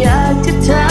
อยากจะเธอ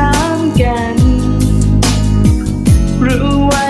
ถามกัน รู้ว่า